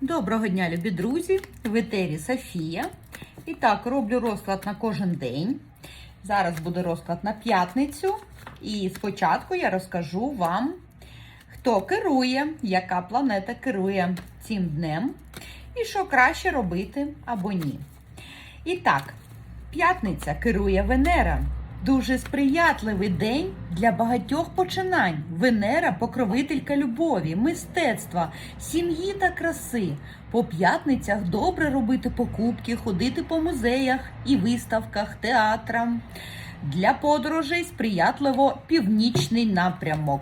Доброго дня, любі друзі! В етері Софія. І так, роблю розклад на кожен день. Зараз буде розклад на п'ятницю. І спочатку я розкажу вам, хто керує, яка планета керує цим днем, і що краще робити або ні. І так, п'ятниця керує Венера. Дуже сприятливий день для багатьох починань. Венера покровителька любові, мистецтва, сім'ї та краси. По п'ятницях добре робити покупки, ходити по музеях і виставках, театрам. Для подорожей сприятливо північний напрямок.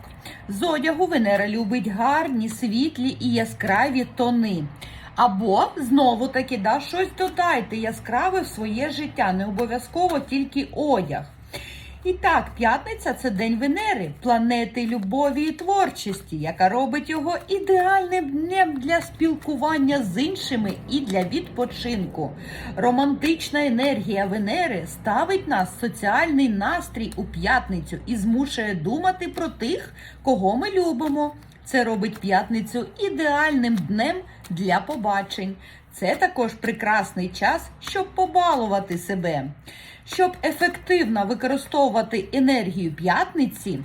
З одягу Венера любить гарні, світлі і яскраві тони. Або знову таки да, щось додайте яскраве в своє життя, не обов'язково тільки одяг. І так, п'ятниця це день Венери, планети любові і творчості, яка робить його ідеальним днем для спілкування з іншими і для відпочинку. Романтична енергія Венери ставить нас соціальний настрій у п'ятницю і змушує думати про тих, кого ми любимо. Це робить п'ятницю ідеальним днем для побачень. Це також прекрасний час, щоб побалувати себе. Щоб ефективно використовувати енергію п'ятниці,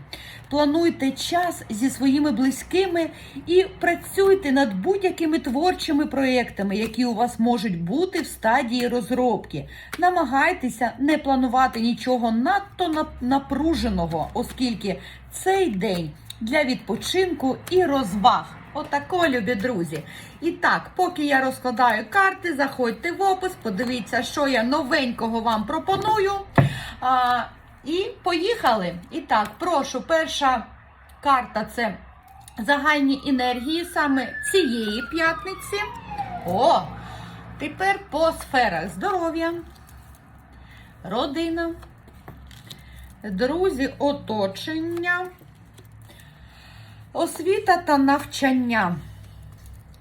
плануйте час зі своїми близькими і працюйте над будь-якими творчими проєктами, які у вас можуть бути в стадії розробки. Намагайтеся не планувати нічого надто напруженого, оскільки цей день для відпочинку і розваг. Отако, любі друзі. І так, поки я розкладаю карти, заходьте в опис, подивіться, що я новенького вам пропоную. А, і поїхали. І так, прошу, перша карта це загальні енергії саме цієї п'ятниці. О! Тепер по сферах здоров'я, родина, друзі, оточення. Освіта та навчання.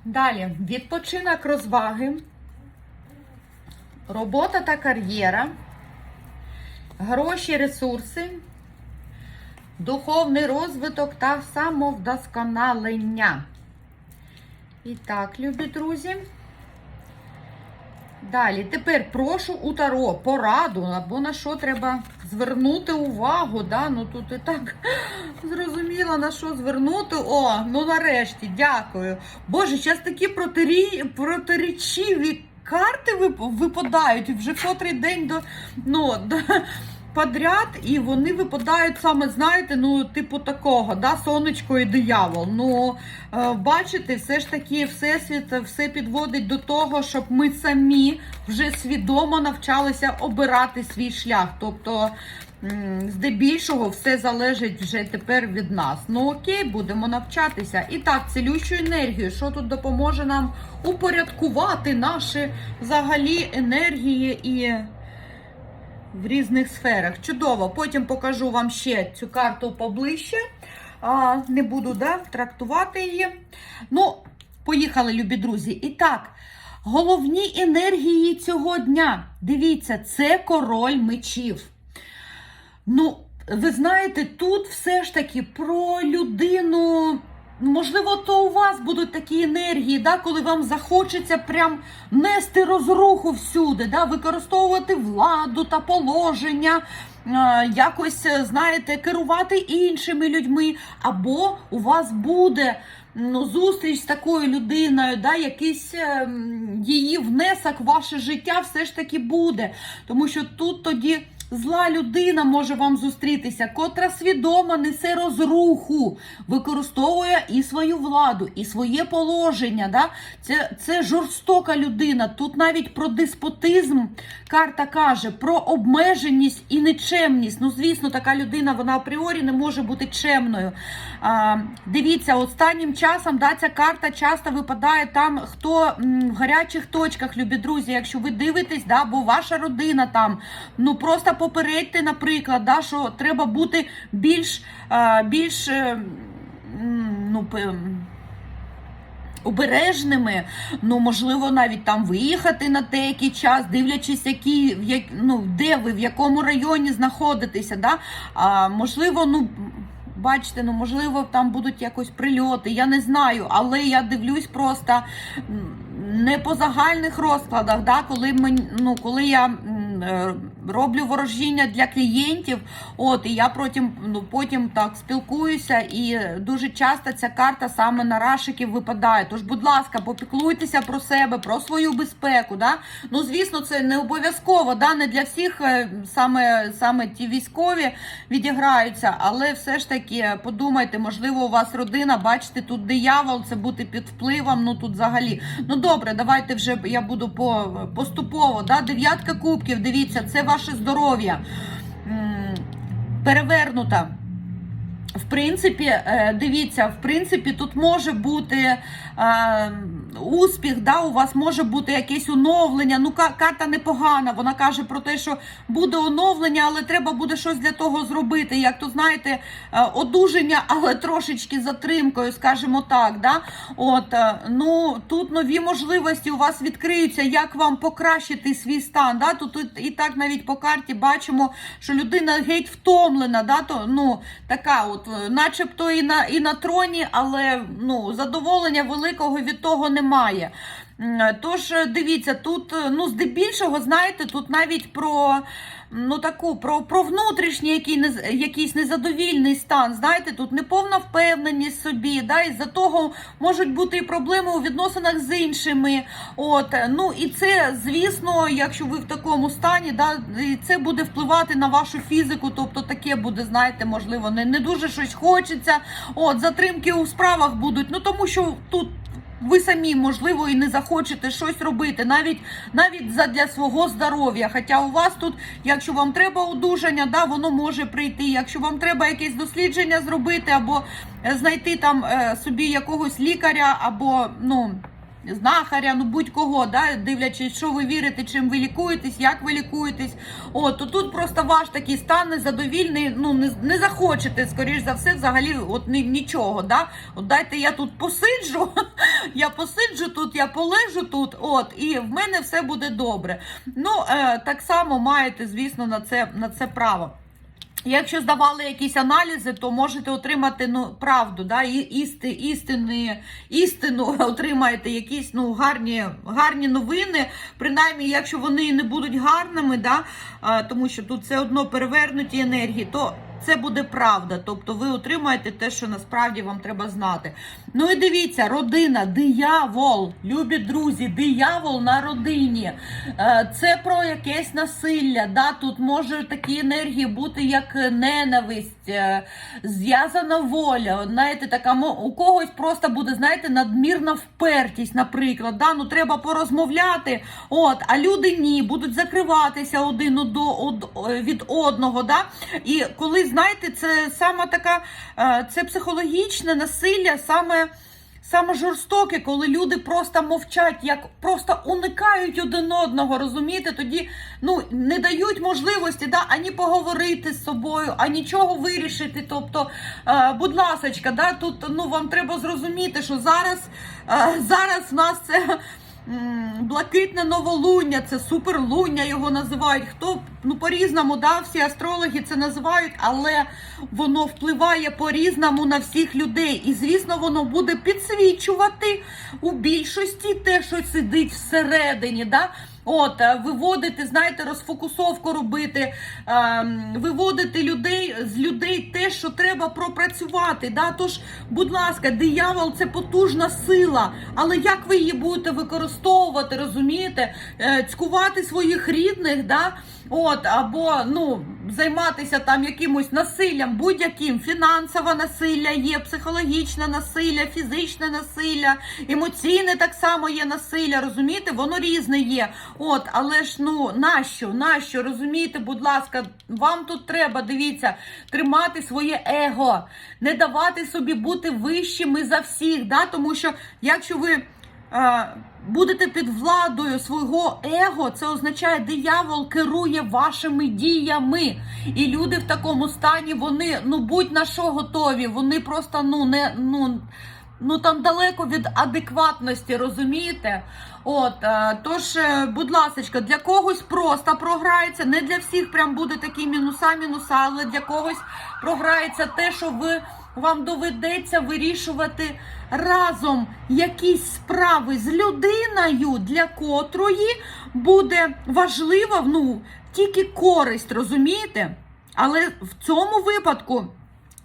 Далі відпочинок розваги, робота та кар'єра, гроші, ресурси, духовний розвиток та самовдосконалення. І так, любі друзі. Далі, тепер прошу у Таро пораду, або на що треба звернути увагу. Да? Ну тут і так зрозуміло, на що звернути. О, ну нарешті, дякую. Боже, зараз такі протирі... протирічиві карти вип- випадають вже котрий день до, ну, до, подряд, і вони випадають саме, знаєте, ну, типу такого, да, сонечко і диявол. Ну, е, бачите, все ж таки, всесвіт все підводить до того, щоб ми самі вже свідомо навчалися обирати свій шлях. Тобто, здебільшого, все залежить вже тепер від нас. Ну окей, будемо навчатися. І так, цілющу енергію, що тут допоможе нам упорядкувати наші взагалі енергії і в різних сферах. Чудово. Потім покажу вам ще цю карту поближче. А, не буду да, трактувати її. Ну, поїхали, любі друзі. І так, головні енергії цього дня. Дивіться, це король мечів. Ну, ви знаєте, тут все ж таки про людину. Можливо, то у вас будуть такі енергії, да, коли вам захочеться прям нести розруху всюди, да, використовувати владу та положення, е, якось, е, знаєте, керувати іншими людьми. Або у вас буде ну, зустріч з такою людиною, да, якийсь е, її внесок в ваше життя все ж таки буде. Тому що тут тоді. Зла людина може вам зустрітися, котра свідомо несе розруху, використовує і свою владу, і своє положення. Да? Це, це жорстока людина. Тут навіть про деспотизм карта каже, про обмеженість і нечемність. Ну, звісно, така людина вона апріорі не може бути чемною. А, дивіться, останнім часом да, ця карта часто випадає там, хто в гарячих точках, любі друзі, якщо ви дивитесь, да, бо ваша родина там, ну просто попередьте, наприклад, да, що треба бути більш, більш е, ну, обережними, ну можливо, навіть там виїхати на деякий час, дивлячись, які, як, ну, де ви, в якому районі знаходитеся. Да? А, можливо, ну. бачите, ну можливо, там будуть якось прильоти. Я не знаю, але я дивлюсь просто не по загальних розкладах, да, коли мені, ну, коли я е, роблю ворожіння для клієнтів, от і я потім, ну, потім так спілкуюся, і дуже часто ця карта саме на рашиків випадає. Тож, будь ласка, попіклуйтеся про себе, про свою безпеку. Да? Ну, звісно, це не обов'язково, да? не для всіх е, саме, саме ті військові відіграються, але все ж таки подумайте, можливо, у вас родина, бачите, тут диявол, це бути під впливом. Ну тут взагалі. Ну добре, давайте вже я буду по поступово. Да? Дев'ятка кубків, дивіться, це ваше здоров'я. Перевернута. В принципі, е, дивіться, в принципі, тут може бути е, успіх, да, у вас може бути якесь оновлення. Ну, карта непогана. Вона каже про те, що буде оновлення, але треба буде щось для того зробити. Як то знаєте, е, одужання, але трошечки затримкою, скажімо так. Да? От, е, ну, тут нові можливості у вас відкриються, як вам покращити свій стан. Да? Тут і- так навіть по карті бачимо, що людина геть втомлена, да? то, ну, така от, е, начебто і на, і на троні, але ну, задоволення великого від того немає. Тож е, дивіться, тут е, ну здебільшого, знаєте, тут навіть про ну таку про, про внутрішній який, якийсь незадовільний стан. Знаєте, тут неповна впевненість собі, да, і за того можуть бути і проблеми у відносинах з іншими. От ну і це, звісно, якщо ви в такому стані, да, це буде впливати на вашу фізику. Тобто таке буде, знаєте, можливо, не, не дуже щось хочеться. От затримки у справах будуть. Ну тому що тут ви самі, можливо, і не захочете щось робити, навіть навіть задля свого здоров'я. Хоча у вас тут, якщо вам треба одужання, да, воно може прийти. Якщо вам треба якесь дослідження зробити, або е, знайти там е, собі якогось лікаря, або ну. Знахаря, ну будь-кого, да, дивлячись, що ви вірите, чим ви лікуєтесь, як ви лікуєтесь. От то тут просто ваш такий стан незадовільний. Ну не, не захочете, скоріш за все, взагалі, от ні, нічого. Да? От дайте я тут посиджу, я посиджу тут, я полежу тут, от, і в мене все буде добре. Ну, е, так само маєте, звісно, на це, на це право. Якщо здавали якісь аналізи, то можете отримати ну, правду, да, істи, істини, істину отримаєте якісь ну, гарні, гарні новини. Принаймні, якщо вони не будуть гарними, да, тому що тут все одно перевернуті енергії, то це буде правда. Тобто ви отримаєте те, що насправді вам треба знати. Ну і дивіться, родина, диявол, любі друзі, диявол на родині. Е, Це про якесь насилля. Да? Тут може такі енергії бути, як ненависть, е, зв'язана воля. Знаєте, така у когось просто буде, знаєте, надмірна впертість, наприклад. Да? Ну, треба порозмовляти. От, а люди ні, будуть закриватися один до од, від одного. Да? І коли, знаєте, це саме така, е, це психологічне насилля, саме. Саме жорстоке, коли люди просто мовчать, як просто уникають один одного, розумієте? Тоді ну не дають можливості да, ані поговорити з собою, а нічого вирішити. Тобто, е, будь ласочка, да, тут ну вам треба зрозуміти, що зараз, е, зараз в нас це. Блакитне новолуння, це суперлуння його називають. Хто ну по-різному, да, всі астрологи це називають, але воно впливає по-різному на всіх людей. І звісно, воно буде підсвічувати у більшості те, що сидить всередині. Да? От, е, виводити, знаєте, розфокусовку робити, ем, виводити людей з людей те, що треба пропрацювати. Да? Тож, будь ласка, диявол це потужна сила. Але як ви її будете використовувати, розумієте? Е, Цькувати своїх рідних, да? От, або ну, займатися там якимось насиллям, будь-яким. Фінансове насилля є, психологічне насилля, фізичне насилля, емоційне так само є насилля, розумієте? Воно різне є. От, але ж ну нащо? Нащо? Розумієте, будь ласка, вам тут треба, дивіться, тримати своє его, не давати собі бути вищими за всіх. Да? Тому що якщо ви. Е, Будете під владою свого его, це означає, диявол керує вашими діями. І люди в такому стані, вони ну будь на що готові. Вони просто ну не ну ну там далеко від адекватності, розумієте? От, е, тож, е, будь ласка, для когось просто програється, не для всіх прям буде такі мінуса, мінуса, але для когось програється те, що ви вам доведеться вирішувати разом якісь справи з людиною, для котрої буде важлива ну, тільки користь, розумієте? Але в цьому випадку.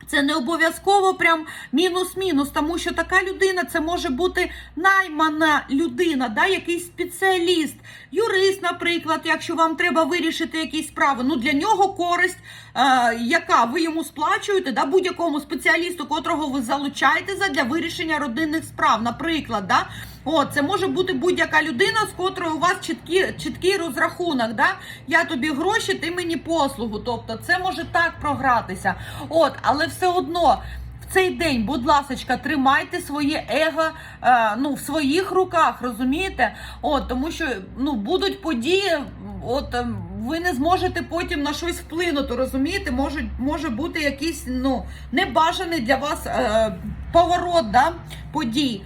Це не обов'язково прям мінус-мінус, тому що така людина це може бути наймана людина, да, якийсь спеціаліст, юрист, наприклад, якщо вам треба вирішити якісь справи. Ну для нього користь, е, яка ви йому сплачуєте, да, будь-якому спеціалісту, котрого ви залучаєте для вирішення родинних справ. Наприклад, да, О, це може бути будь-яка людина, з котрою у вас чіткі, чіткий розрахунок. Да? Я тобі гроші, ти мені послугу. Тобто це може так програтися. От, але все одно. Цей день, будь ласка, тримайте своє его е, ну, в своїх руках, розумієте? От, тому що ну, будуть події, от е, ви не зможете потім на щось вплинути, розумієте? Може, може бути якийсь ну, небажаний для вас е, поворот да, подій.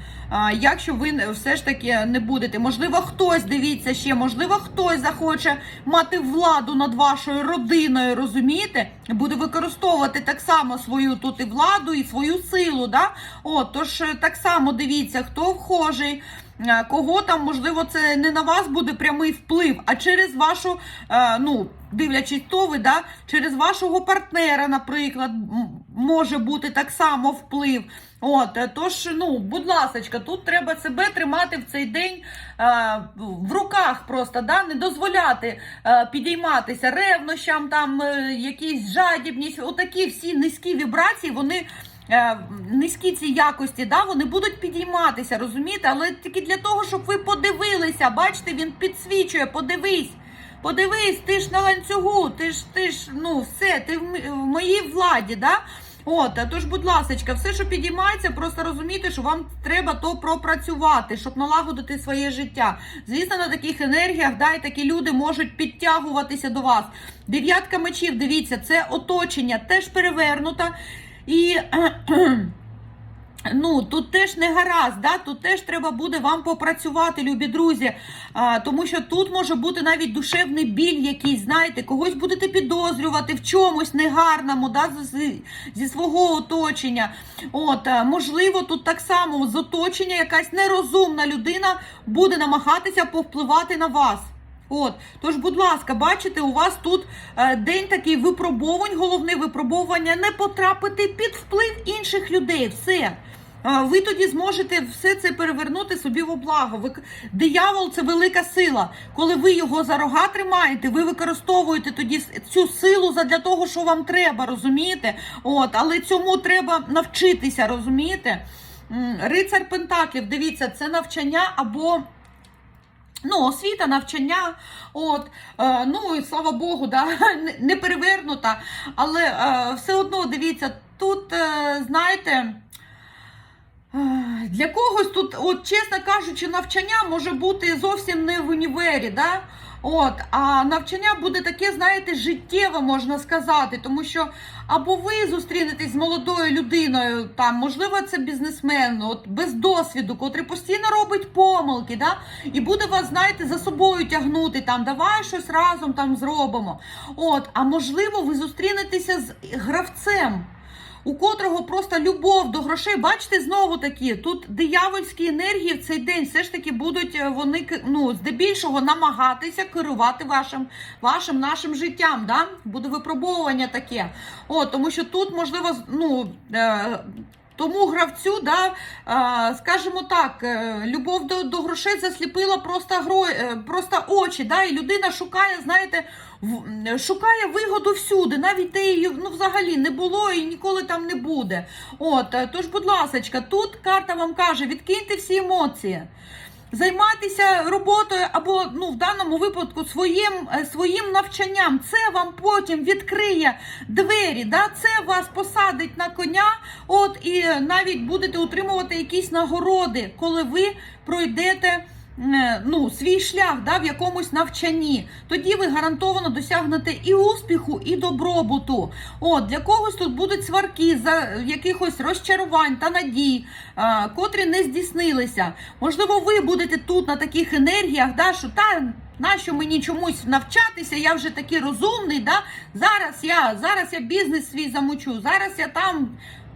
Якщо ви все ж таки не будете. Можливо, хтось дивіться ще, можливо, хтось захоче мати владу над вашою родиною, розумієте? Буде використовувати так само свою тут і владу, і свою силу. Да? От, тож е, так само дивіться, хто вхожий. Е, Кого там, можливо, це не на вас буде прямий вплив, а через вашу, е, ну, дивлячись, хто ви, да, через вашого партнера, наприклад, може бути так само вплив. От, е, тож, ну, будь ласка, тут треба себе тримати в цей день е, в руках просто, да, не дозволяти е, підійматися ревнощам, там е, якісь жадібність, отакі всі низькі вібрації, вони. Е, Низькі ці якості, да, вони будуть підійматися, розумієте? Але тільки для того, щоб ви подивилися, бачите, він підсвічує, подивись. Подивись, ти ж на ланцюгу, ти ж ти ж ну все, ти в, моїй владі, да? От, а тож, будь ласка, все, що підіймається, просто розумійте, що вам треба то пропрацювати, щоб налагодити своє життя. Звісно, на таких енергіях, да, і такі люди можуть підтягуватися до вас. Дев'ятка мечів, дивіться, це оточення теж перевернута. І Ну, тут теж не гаразд, да? тут теж треба буде вам попрацювати, любі друзі. А, тому що тут може бути навіть душевний біль якийсь, знаєте, когось будете підозрювати в чомусь негарному, да? з, зі свого оточення. От, можливо, тут так само з оточення якась нерозумна людина буде намагатися повпливати на вас. От, тож, будь ласка, бачите, у вас тут е, день такий випробовань, головне випробовування не потрапити під вплив інших людей. Все. Е, Ви тоді зможете все це перевернути собі в благо. Ви, диявол це велика сила. Коли ви його за рога тримаєте, ви використовуєте тоді цю силу для того, що вам треба, розумієте? От, але цьому треба навчитися, розумієте? Рицар Пентаклів, дивіться, це навчання або. Ну, освіта, навчання, от, е, ну і слава Богу, да, не- перевернута, але е, все одно дивіться, тут, е, знаєте, е, для когось тут, от, чесно кажучи, навчання може бути зовсім не в універі, да? От, а навчання буде таке, знаєте, життєве, можна сказати, тому що або ви зустрінетесь з молодою людиною, там, можливо, це бізнесмен, от, без досвіду, котрий постійно робить помилки, да? і буде вас, знаєте, за собою тягнути, там, давай щось разом там зробимо. От, а можливо, ви зустрінетеся з гравцем у котрого просто любов до грошей. Бачите, знову такі, тут диявольські енергії в цей день все ж таки будуть е, вони ну, здебільшого намагатися керувати вашим, вашим нашим життям. Да? Буде випробовування таке. О, тому що тут, можливо, ну. Тому гравцю, да, скажімо так, е, любов до, до грошей засліпила просто гро, е, просто очі, да, і людина шукає, знаєте, шукає вигоду всюди, навіть де її ну, взагалі не було і ніколи там не буде. От, е, тож, будь ласка, тут карта вам каже, відкиньте всі емоції. Займайтеся роботою або ну в даному випадку своїм, е, своїм навчанням. Це вам потім відкриє двері. Да? Це вас посадить на коня. От і навіть будете отримувати якісь нагороди, коли ви пройдете ну, свій шлях да, в якомусь навчанні. Тоді ви гарантовано досягнете і успіху, і добробуту. От, для когось тут будуть сварки за якихось розчарувань та надій, е, котрі не здійснилися. Можливо, ви будете тут на таких енергіях, да, що та. Нащо мені чомусь навчатися? Я вже такий розумний. Да? Зараз я зараз я бізнес свій замучу, зараз я там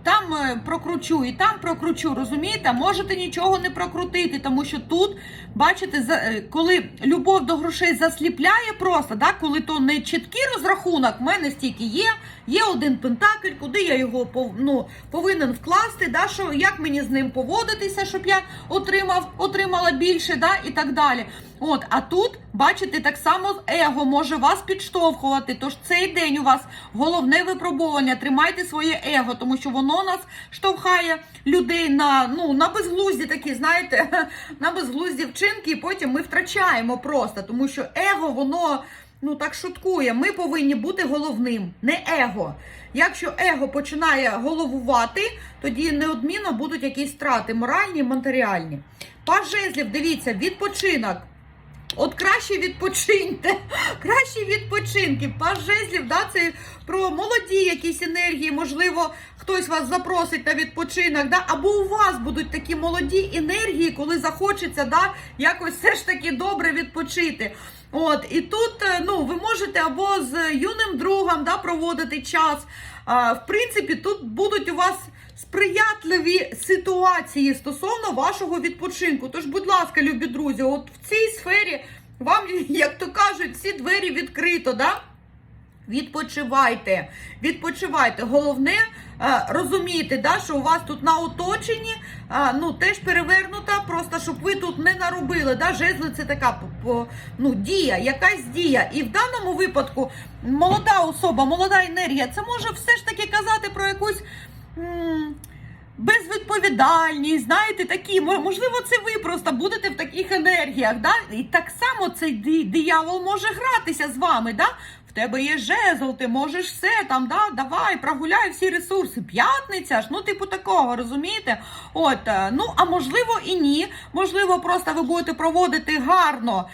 там е, прокручу і там прокручу. Розумієте? Можете нічого не прокрутити, тому що тут, бачите, е, коли любов до грошей засліпляє просто, да? коли то не чіткий розрахунок, в мене стільки є. Є один пентакль, куди я його ну, повинен вкласти, да, що, як мені з ним поводитися, щоб я отримав, отримала більше, да, і так далі. От, а тут, бачите, так само его може вас підштовхувати. Тож цей день у вас головне випробування. Тримайте своє его, тому що воно нас штовхає людей на, ну, на безглузді такі, знаєте, на безглузді вчинки, і потім ми втрачаємо просто, тому що его, воно ну так шуткує. Ми повинні бути головним, не его. Якщо его починає головувати, тоді неодмінно будуть якісь страти моральні, матеріальні. Паж жезлів, дивіться, відпочинок. От краще відпочиньте, краще відпочинки. Паж жезлів, да, це про молоді якісь енергії, можливо, хтось вас запросить на відпочинок, да, або у вас будуть такі молоді енергії, коли захочеться да, якось все ж таки добре відпочити. От, і тут е, ну, ви можете або з юним другом да, проводити час. А, в принципі, тут будуть у вас сприятливі ситуації стосовно вашого відпочинку. Тож, будь ласка, любі друзі, от в цій сфері вам, як то кажуть, всі двері відкрито. Да? Відпочивайте, відпочивайте. Головне е, розуміти, да, що у вас тут на оточенні е, ну, теж перевернута, просто щоб ви тут не наробили. Да? Жезли це така ну, дія, якась дія. І в даному випадку молода особа, молода енергія, це може все ж таки казати про якусь. Безвідповідальність, знаєте, такі, можливо, це ви просто будете в таких енергіях. Да? І так само цей ди- диявол може гратися з вами. Да? В тебе є жезл, ти можеш все там, да? давай, прогуляй всі ресурси. П'ятниця ж, ну, типу такого, розумієте? От, е, ну, а можливо і ні. Можливо, просто ви будете проводити гарно.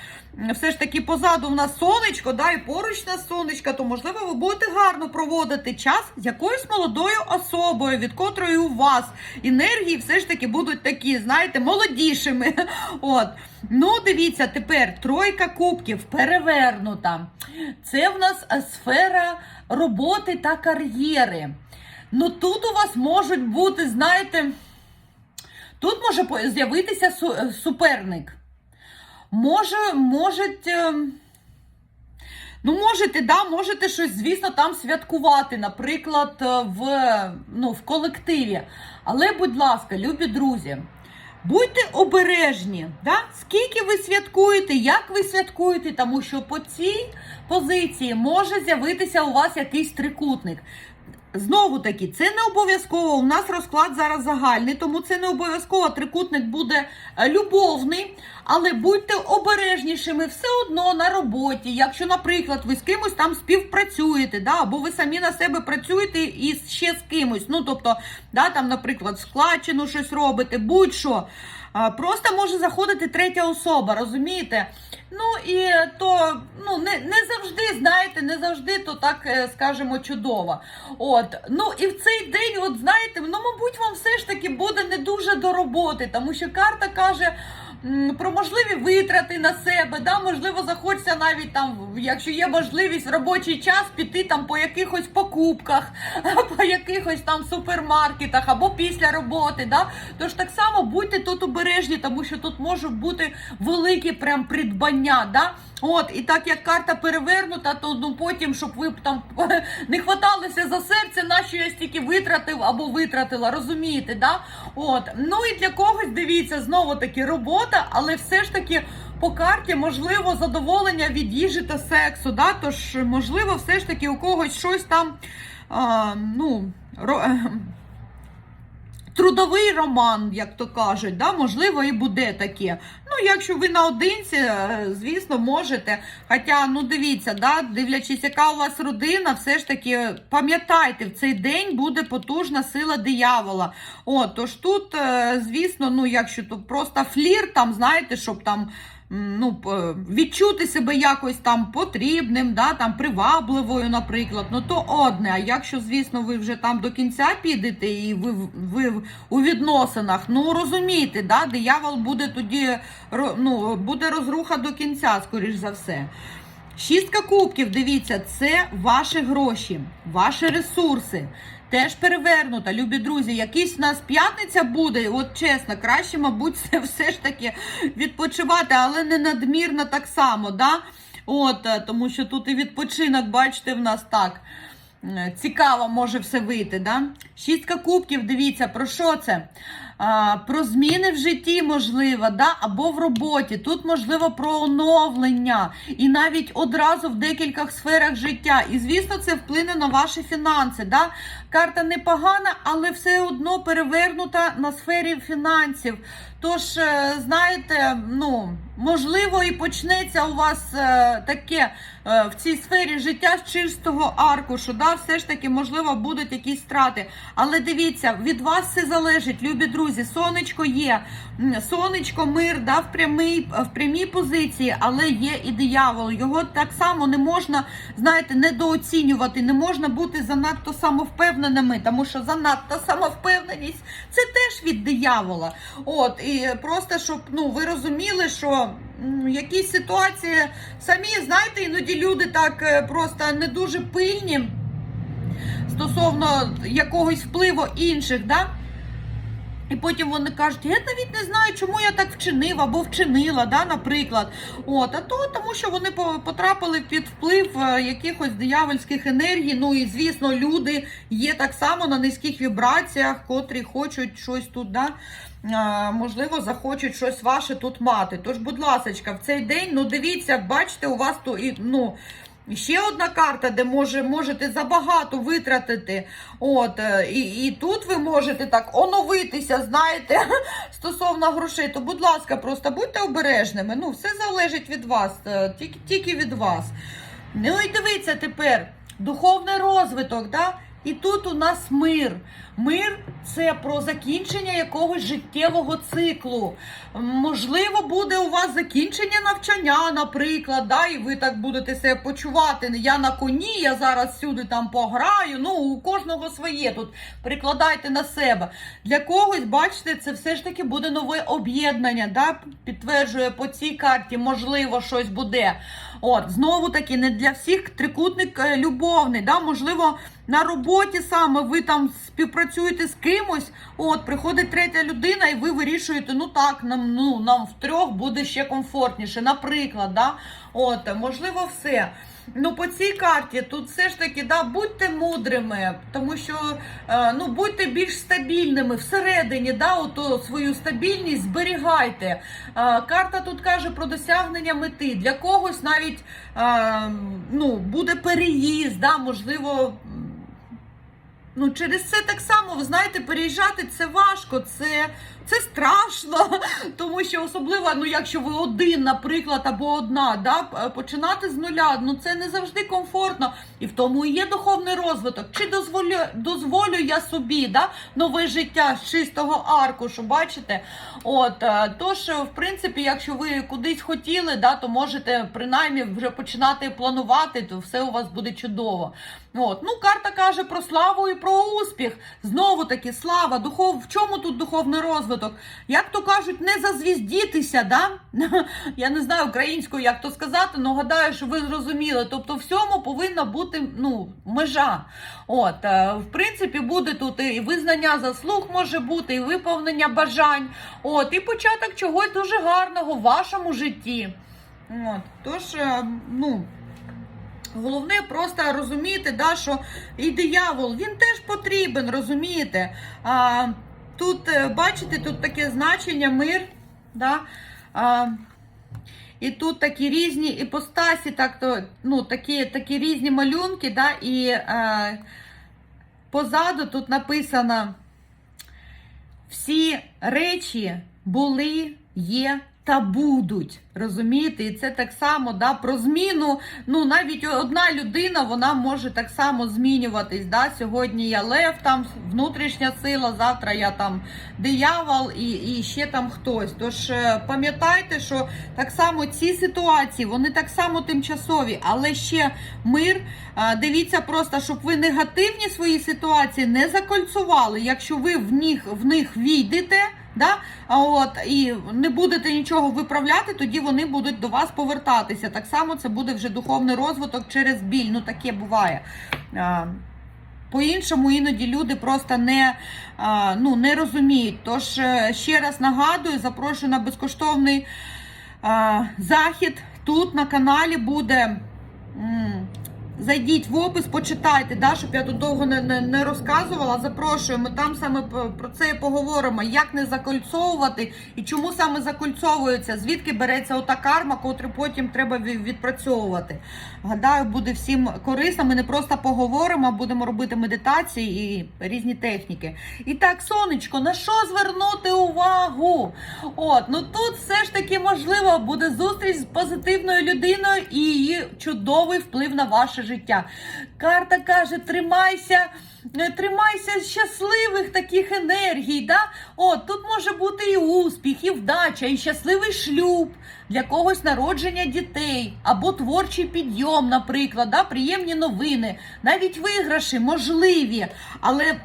Все ж таки позаду в нас сонечко, да, і поруч нас сонечко, то можливо ви будете гарно проводити час з якоюсь молодою особою, від котрої у вас енергії все ж таки будуть такі, знаєте, молодішими. От. Ну, дивіться, тепер тройка кубків перевернута. Це в нас е, сфера роботи та кар'єри. Ну тут у вас можуть бути, знаєте, тут може з'явитися суперник. Може, можуть. е, Ну, можете, да, можете щось, звісно, там святкувати, наприклад, е, в, ну, в колективі. Але, будь ласка, любі друзі, будьте обережні, да? скільки ви святкуєте, як ви святкуєте, тому що по цій позиції може з'явитися у вас якийсь трикутник. Знову таки, це не обов'язково. У нас розклад зараз загальний, тому це не обов'язково. Трикутник буде е, любовний, але будьте обережнішими все одно на роботі. Якщо, наприклад, ви з кимось там співпрацюєте, да, або ви самі на себе працюєте і ще з кимось. Ну, тобто, да, там, наприклад, складчину щось робите, будь-що. Просто може заходити третя особа, розумієте? Ну і то ну не, не завжди, знаєте, не завжди то так скажімо, скажемо чудово. От, ну і в цей день, от знаєте, ну мабуть, вам все ж таки буде не дуже до роботи, тому що карта каже. Про можливі витрати на себе, да, можливо, захочеться навіть там, якщо є можливість в робочий час піти там по якихось покупках, по якихось там супермаркетах або після роботи. Да? Тож так само будьте тут обережні, тому що тут можуть бути великі прям придбання. Да? От, і так як карта перевернута, то ну потім, щоб ви там не хваталися за серце, на що я стільки витратив або витратила, розумієте, да? От, ну і для когось дивіться, знову таки робота, але все ж таки по карті можливо задоволення від їжі та сексу. Да? Тож, можливо, все ж таки у когось щось там, а, ну, ро... трудовий роман, як то кажуть, да, можливо, і буде таке. Ну, якщо ви наодинці, е, звісно, можете. Хоча, ну дивіться, да, дивлячись, яка у вас родина, все ж таки пам'ятайте, в цей день буде потужна сила диявола. О, тож тут, е, звісно, ну, якщо то просто флір, там, знаєте, щоб там. Ну, відчути себе якось там потрібним, да, там привабливою, наприклад, ну то одне. А якщо, звісно, ви вже там до кінця підете і ви, ви у відносинах, ну розумієте, да, диявол буде тоді ну, буде розруха до кінця, скоріш за все. Шістка кубків, дивіться, це ваші гроші, ваші ресурси. Теж перевернута, любі друзі. Якийсь у нас п'ятниця буде, от чесно, краще, мабуть, це все ж таки відпочивати, але не надмірно так само. Да? От, е, тому що тут і відпочинок, бачите, в нас так. е, Цікаво може все вийти. Да? Шістка кубків, дивіться, про що це? А, про зміни в житті, можливо, да? або в роботі. Тут, можливо, про оновлення. І навіть одразу в декількох сферах життя. І, звісно, це вплине на ваші фінанси. Да? Карта непогана, але все одно перевернута на сфері фінансів. Тож, е, знаєте, ну, можливо, і почнеться у вас е, таке е, в цій сфері життя з чистого аркушу. Да? Все ж таки, можливо, будуть якісь страти. Але дивіться, від вас все залежить, любі друзі. Сонечко є, сонечко, мир, да, в, прямій, в прямій позиції, але є і диявол. Його так само не можна, знаєте, недооцінювати, не можна бути занадто самовпевненими, тому що занадто самовпевненість це теж від диявола. От, і просто щоб ну, ви розуміли, що якісь ситуації самі, знаєте, іноді люди так е, просто не дуже пильні стосовно якогось впливу інших, да? І потім вони кажуть, я навіть не знаю, чому я так вчинив або вчинила, да, наприклад. От, а то тому, що вони по- потрапили під вплив е, якихось диявольських енергій. Ну і звісно, люди є так само на низьких вібраціях, котрі хочуть щось тут, да, можливо, захочуть щось ваше тут мати. Тож, будь ласка, в цей день, ну дивіться, бачите, у вас то і ну. Ще одна карта, де може, можете забагато витратити. От, е, і, і тут ви можете так оновитися, знаєте, стосовно грошей. То, будь ласка, просто будьте обережними. Ну, все залежить від вас, е, тільки, тільки від вас. Ну і дивіться тепер, духовний розвиток, да? І тут у нас мир. Мир це про закінчення якогось життєвого циклу. Можливо, буде у вас закінчення навчання, наприклад, да, і ви так будете себе почувати. Я на коні, я зараз сюди там пограю. Ну, у кожного своє тут прикладайте на себе. Для когось, бачите, це все ж таки буде нове об'єднання. Да? Підтверджує по цій карті, можливо, щось буде. От, знову таки, не для всіх трикутник е, любовний. Да? Можливо, на роботі саме ви там співпрацюєте з кимось. От, приходить третя людина, і ви вирішуєте, ну так, нам ну нам втрьох буде ще комфортніше. Наприклад, да? От, можливо, все. Ну, по цій карті тут все ж таки, да, будьте мудрими, тому що е, ну, будьте більш стабільними всередині, да, ото свою стабільність зберігайте. Е, карта тут каже про досягнення мети. Для когось навіть е, ну, буде переїзд, да, можливо. Ну, через це так само, ви знаєте, переїжджати це важко, це, це страшно. Тому що особливо, ну, якщо ви один, наприклад, або одна, да, починати з нуля, ну це не завжди комфортно. І в тому і є духовний розвиток. Чи дозволю, дозволю я собі да, нове життя з чистого аркушу, бачите? От, е, тож, е, в принципі, якщо ви кудись хотіли, да, то можете принаймні вже починати планувати, то все у вас буде чудово. От, ну, карта каже про славу і про успіх. Знову таки, слава, духов. В чому тут духовний розвиток? Як то кажуть, не зазвіздітися, да? Я не знаю українською, як то сказати, але гадаю, що ви зрозуміли. Тобто, всьому повинна бути ну, межа. От, е, в принципі, буде тут і визнання заслуг може бути, і виповнення бажань. От, і початок чогось дуже гарного в вашому житті. От, тож, е, ну. Головне просто розуміти, да, що і диявол він теж потрібен, розумієте? А, тут, е, бачите, тут таке значення мир. Да? А, і тут такі різні іпостасі, так, то, ну, такі, такі різні малюнки, да, і а, позаду тут написано всі речі були, є та будуть. Розумієте? І це так само да, про зміну. Ну, навіть одна людина вона може так само змінюватись. Да? Сьогодні я лев, там внутрішня сила, завтра я там диявол і, і ще там хтось. Тож е, пам'ятайте, що так само ці ситуації, вони так само тимчасові, але ще мир. Дивіться просто, щоб ви негативні свої ситуації не закольцували. Якщо ви в них, в них війдете. Да? От і не будете нічого виправляти, тоді вони будуть до вас повертатися. Так само це буде вже духовний розвиток через біль. Ну таке буває. По-іншому іноді люди просто не, ну, не розуміють. Тож е, ще раз нагадую, запрошую на безкоштовний захід. Тут на каналі буде. Зайдіть в опис, почитайте, да, щоб я тут довго не, не, не розказувала. Запрошую, ми там саме про це і поговоримо, як не закольцовувати і чому саме закольцовується, звідки береться ота карма, котру потім треба відпрацьовувати. Гадаю, буде всім корисно. Ми не просто поговоримо, а будемо робити медитації і різні техніки. І так, сонечко, на що звернути увагу? От, ну тут все ж таки можливо буде зустріч з позитивною людиною і її чудовий вплив на ваше життя. Карта каже: тримайся. е, Тримайся щасливих таких енергій. Да? От, тут може бути і успіх, і вдача, і щасливий шлюб, для когось народження дітей, або творчий підйом, наприклад, да? приємні новини, навіть виграші можливі. Але,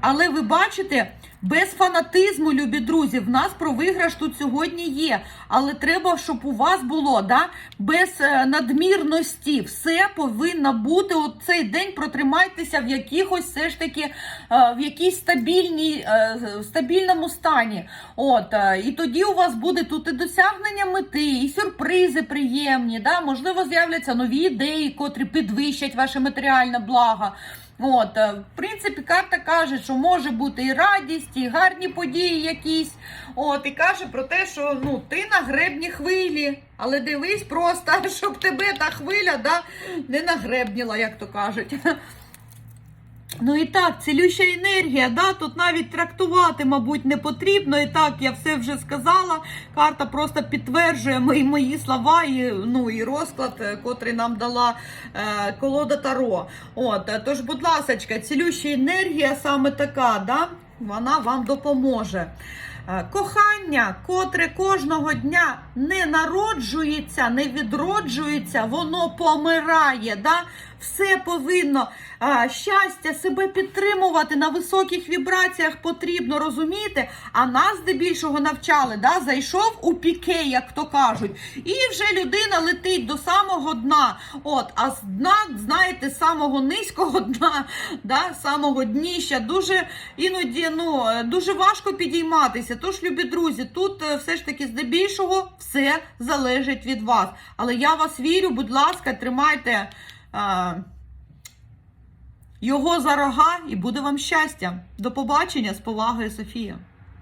але ви бачите, без фанатизму, любі друзі, в нас про виграш тут сьогодні є. Але треба, щоб у вас було да, без е, надмірності. Все повинно бути. От цей день протримайтеся в якихось все ж таки е, в якійсь стабільній, е, стабільному стані. От, і тоді у вас буде тут і досягнення мети, і сюрпризи приємні. Да? Можливо, з'являться нові ідеї, котрі підвищать ваше матеріальне благо. От, е, в принципі, карта каже, що може бути і радість, і гарні події якісь. От, і каже про те, що ну, ти на гребні хвилі. Але дивись просто, щоб тебе та хвиля да, не нагребніла, як то кажуть. Ну і так, цілюща енергія, да, тут навіть трактувати, мабуть, не потрібно. І так, я все вже сказала. Карта просто підтверджує мої, мої слова і, ну, і розклад, е, котрий нам дала е, колода Таро. От, е, тож, будь ласка, цілюща енергія саме така, да, вона вам допоможе. Е, Кохання, котре кожного дня не народжується, не відроджується, воно помирає. Да? Все повинно а, щастя, себе підтримувати на високих вібраціях потрібно, розумієте? А нас здебільшого навчали, да? зайшов у піке, як то кажуть, і вже людина летить до самого дна. От, а з дна, знаєте, самого низького дна, да? самого дніща, дуже іноді ну, дуже важко підійматися. Тож, любі друзі, тут е, все ж таки здебільшого все залежить від вас. Але я вас вірю, будь ласка, тримайте його за рога і буде вам щастя. До побачення з повагою, Софія.